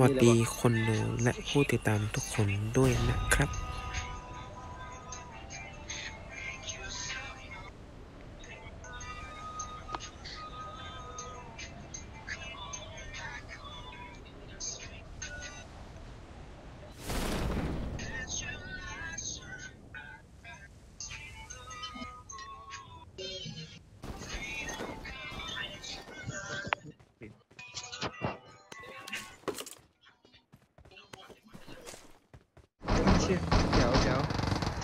วัสดีคนดูและผู้ติดตามทุกคนด้วยนะครับ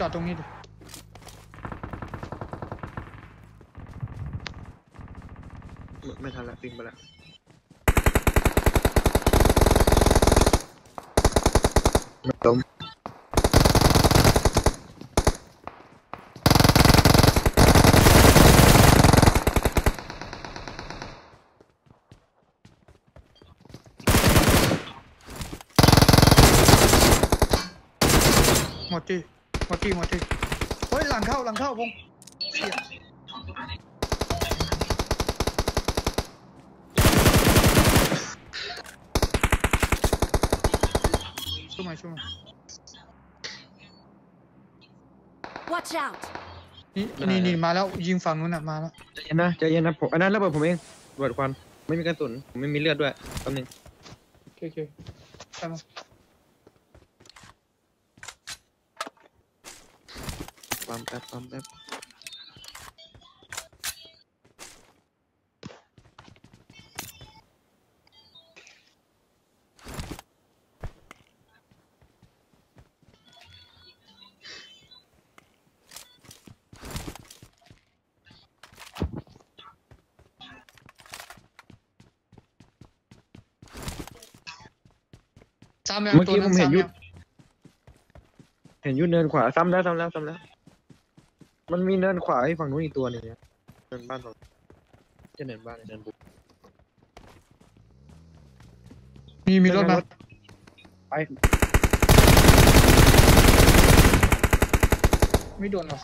จอดตรงนี้ดิไม่ไม่ทันละวิ่งไปละไม่ล้มหมดที่ หมดที่หมดที่เฮ้ยหลังเข้าหลังเข้าวงเชี่ยช่วยมาช่วยมา Watch out! นี่นี่นี่มาแล้วยิงฝั่งนู้นน่ะมาแล้วใจเย็นนะใจเย็นนะผมอันนั้นระเบิดผมเองระเบิดควันไม่มีกระสุนผมไม่มีเลือดด้วยแป๊บนึงโอเคโอเคใช่ไหม ปั๊มแป๊บปั๊มแป๊บซ้ำยังเมื่อตัวกี้นั้ผนมเห็นซ้ำยุยัดงเห็นยุดเนินขวาซ้ำแล้วซ้ำแล้วซ้ำแล้ว มันมีเนินขวาให้ฝั่งนู้นอีกตัวหนึ่งนะเนินบ้านฝั่งจะเนินบ้านเนินบุกมีมีรถมาไปไม่โดนหรอก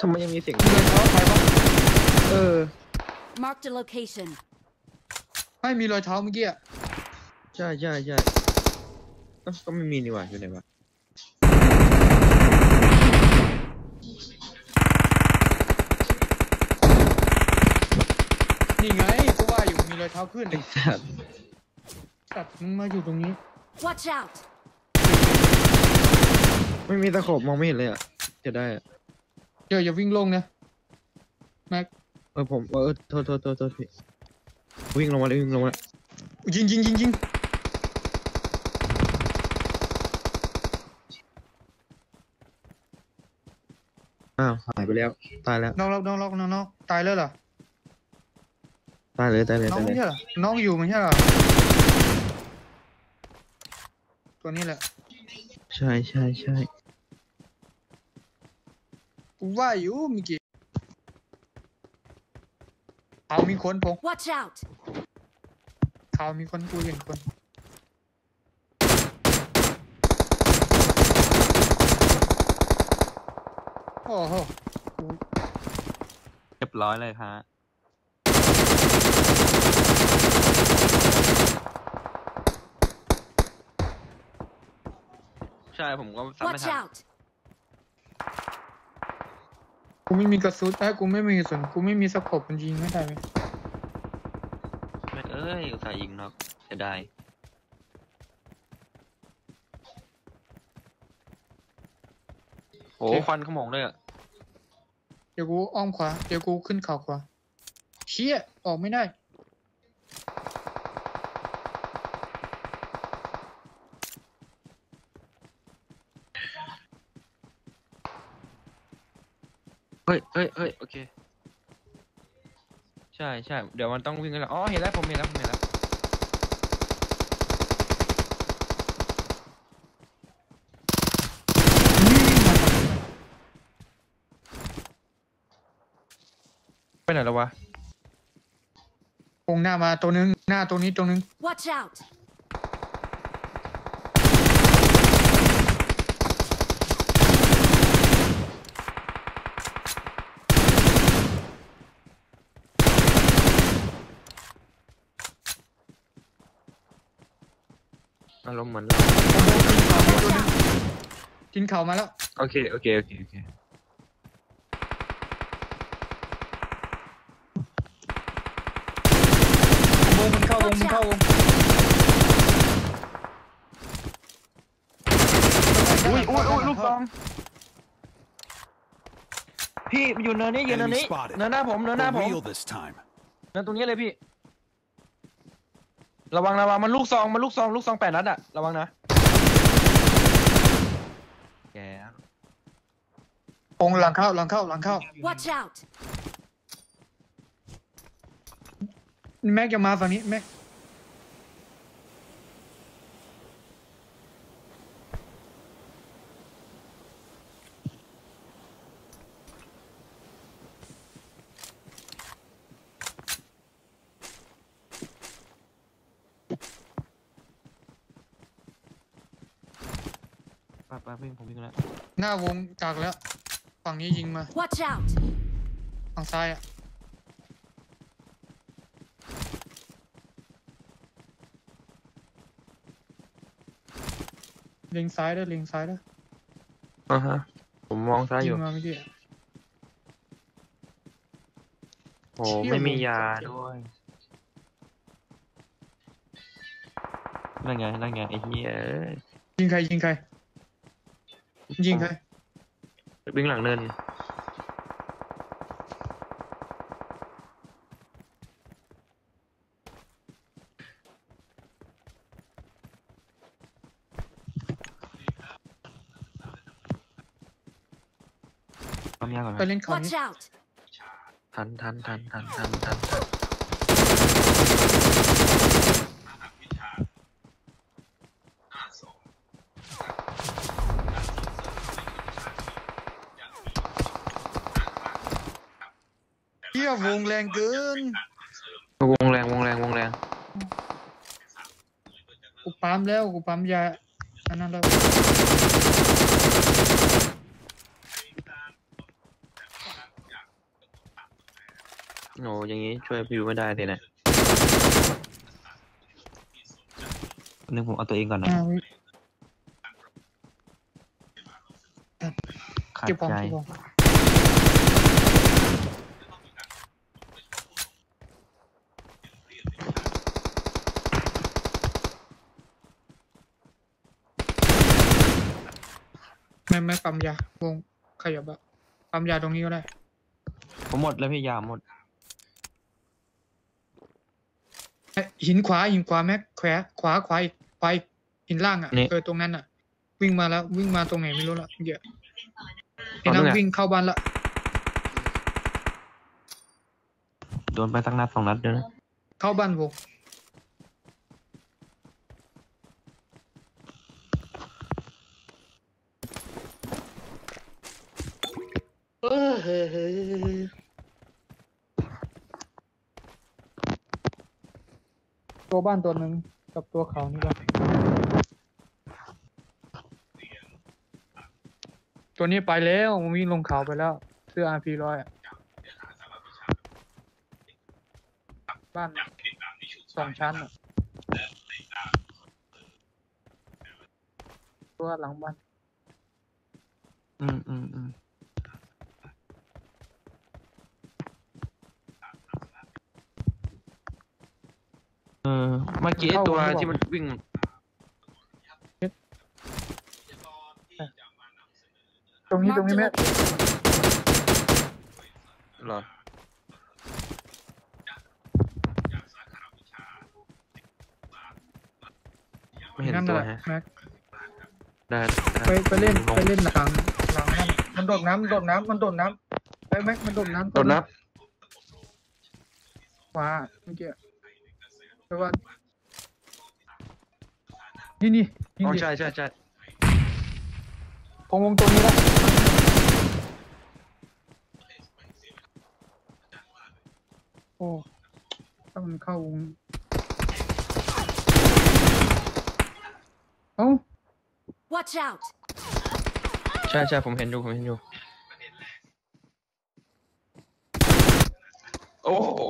ทำไมยังมีเสียงมีรอยเท้าใครบ้างเออ Marked a location. ไม่มีรอยเท้าเมื่อกี้อะ ใช่ใช่ใช่เอ้าก็ไม่มีนี่หว่าอยู่ไหนวะนี่ไงก็ว่าอยู่มีรอยเท้าขึ้นไอ้สัตว์สัตว์มึงมาอยู่ตรงนี้ Watch out! ไม่มีตะขบมองไม่เห็นเลยอะจะได้อะเดี๋ยวอย่าวิ่งลงนะแม็กเออผมเออโทษโทษโทษโทษพี่วิ่งลงมาเลยวิ่งลงมาเลยยิงยิงยิงยิง อ้าวหายไปแล้ว ตายแล้ว น้องล็อกน้องล็อกน้องน้องตายแล้วเหรอ ตายเลยตายเลยน้องตายเลไม่ยใช่เหรอ น้องอยู่ไม่ใช่เหรอ ตัวนี้แหละใช่ใช่ใช่กูว่าอยู่เมื่อกี้เขามีคนพง Watch out! เขามีคนกูเห็นคน โอ้โหกูเรียบร้อยเลยฮะใช่ผมก็ซ้ำไม่ Watch ทัน out! กูไม่มีกระสุนไอ้ยกูไม่มีกระสุนกูไม่มีสกปมันยิงไม่ได้เลยแม่งเอ้ยอุตส่าห์ยิงเนาะเสียดาย โอ้ควันขโมงเลยอะเดี๋ยวกูอ้อมขวา เดี๋ยวกูขึ้นเขาขวาเชี่ยออกไม่ได้ เฮ้ยเฮ้ยเฮ้ยโอเค ใช่ใช่เดี๋ยวมันต้องวิ่งกันแล้วอ๋อ เห็นแล้วผมเห็นแล้วผมเห็นแล้ว ไปไหนแล้ววะตรงหน้ามาตัวนึง หน้าตัวนี้ตัวนึง Watch out! อารมณ์เหมือน Watch out! นเข่ามาแล้ว โอเค โอเค โอเค โอเค วงมันเข้าวงมันเข้าวงอุ้ยอุ้ยอุ้ยลูกซองพี่อยู่เนินนี้อยู่เนิน Enemy นี้ spotted. เนินหน้าผมเนินหน้า For ผม real this time. เนินตรงนี้เลยพี่ ระวังระวังมันลูกซองมันลูกซองลูกซองแปดนัดอะระวังนะแกวงหลังเข้าหลังเข้าหลังเข้า Watch out! แม็กจะมาฝั่งนี้แม็ก ปไปวิ่งผมวิ่งแล้วหน้าวงจากแล้ว ฝั่งนี้ยิงมา Watch out! ฝั่งซ้ายอะ เล็งซ้ายด้วยเล็งซ้ายด้วยอ่าฮะ ผมมองซ้ายอยิยู่ งมาเมื่อกี้อะโอ้เชี่ยไม่มีวงยาเจ็บด้วย นั่นไงนั่นไงไอ้เหี้ยเอ้ยยิงใครยิงใครยิงใครวิ่งหลังเนินความยากก่อนไปนะเล่นเขา Watch นี้ out! ทันทันทันทันทันทันทัน วงแรงเกิน วงแรงวงแรงวงแรงกูปั๊มแล้วกูปั๊มยาอันนั้นแล้วโอ้อย่างงี้ช่วยพี่ไม่ได้เลยนะนึงผมเอาตัวเองก่อนนะอ่าวิขาดเก็บของใจเก็บของ ไม่ไม่ปั๊มยาวงขยับอะปั๊มยาตรงนี้ก็ได้ ผมหมดแล้วพี่ยาหมดเอ้ยหินขวาหินขวาแม็กแขวาขวาขวาอีกขวาอีกหินล่างอะนี่เออตรงนั้นอะวิ่งมาแล้ววิ่งมาตรงไหนไม่รู้ละเดี๋ยวเห็นเอานั่ตรงงไหน วิ่งเข้าบ้านละโดนไปสักนัดสองนัดเดียวนะเข้าบ้านวง เออเฮ้ยตัวบ้านตัวหนึ่งกับตัวเขานี่ก็ตัวนี้ไปแล้วมันวิ่งลงเขาไปแล้วเสื้อ RP ร้อยบ้านสองชั้นอะตัวหลังบ้าน อืมอืมอืม เออเมื่อกี้ไอ้ตัวที่มันวิ่ง ตรงนี้ตรง Marked นี้ a แม่ location. เหรอ ไม่เห็นนั่นตัวแหละฮะแม็กได้ไปไปเล่นลงไปเล่นหลังหลังนั่นมันโดดน้ำมันโดดน้ำมันโดดน้ำไปแม็กมันโดดน้ำโดนนับ ขวาเมื่อกี้ แปลว่านี่นี่นี่อ๋อนี่ใช่ใช่ใช่ผมวงตรงนี้ละโอ้ถ้ามันเข้าวงเอ้า Watch out! ใช่ใช่ผมเห็นอยู่ผมเห็นอยู่ โอ้โห